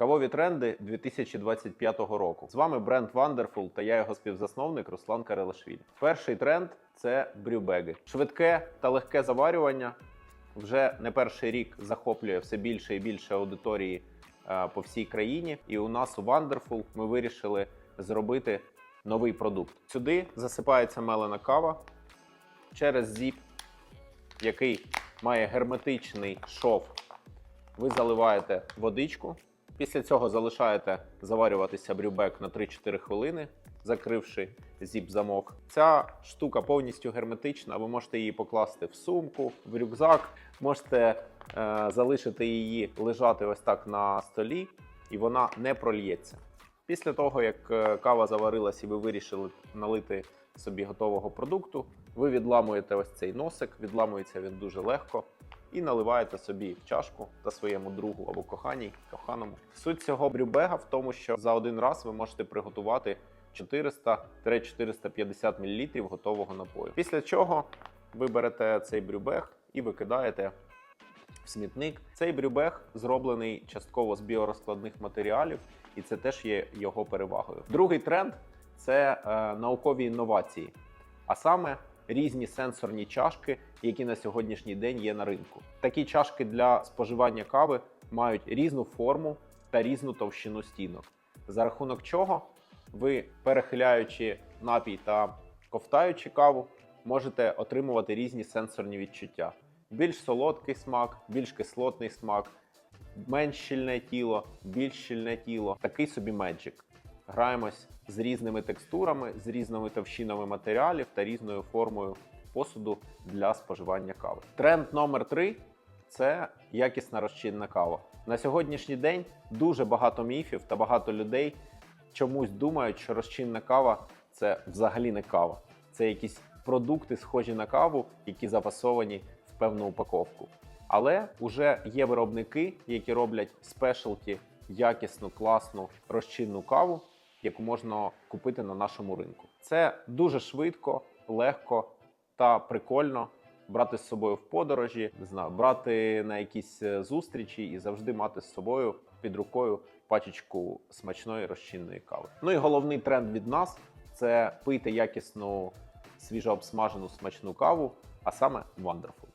Кавові тренди 2025 року. З вами бренд Wonderful та я його співзасновник Руслан Карелашвілі. Перший тренд це брюбеги. Швидке та легке заварювання вже не перший рік захоплює все більше і більше аудиторії е, по всій країні. І у нас у Wonderful ми вирішили зробити новий продукт. Сюди засипається мелена кава через зіп, який має герметичний шов. Ви заливаєте водичку. Після цього залишаєте заварюватися брюбек на 3-4 хвилини, закривши зіп-замок. Ця штука повністю герметична. Ви можете її покласти в сумку, в рюкзак, можете е, залишити її лежати ось так на столі, і вона не прольється. Після того, як е, кава заварилась і ви вирішили налити собі готового продукту, ви відламуєте ось цей носик, відламується він дуже легко, і наливаєте собі в чашку та своєму другу або коханій, коханому. Суть цього брюбега в тому, що за один раз ви можете приготувати 400-450 мл готового напою. Після чого ви берете цей брюбег і викидаєте в смітник. Цей брюбег зроблений частково з біорозкладних матеріалів, і це теж є його перевагою. Другий тренд це е, наукові інновації, а саме різні сенсорні чашки, які на сьогоднішній день є на ринку. Такі чашки для споживання кави мають різну форму та різну товщину стінок, за рахунок чого ви, перехиляючи напій та ковтаючи каву, можете отримувати різні сенсорні відчуття. Більш солодкий смак, більш кислотний смак, менш щільне тіло, більш щільне тіло. Такий собі меджик. Граємось з різними текстурами, з різними товщинами матеріалів та різною формою посуду для споживання кави. Тренд номер три це якісна розчинна кава. На сьогоднішній день дуже багато міфів та багато людей чомусь думають, що розчинна кава це взагалі не кава. Це якісь продукти, схожі на каву, які запасовані в певну упаковку. Але вже є виробники, які роблять спешалті, якісну, класну розчинну каву, яку можна купити на нашому ринку. Це дуже швидко, легко та прикольно брати з собою в подорожі, не знаю, брати на якісь е, зустрічі і завжди мати з собою під рукою пачечку смачної розчинної кави. Ну і головний тренд від нас це пити якісну свіжообсмажену смачну каву, а саме Wonderful.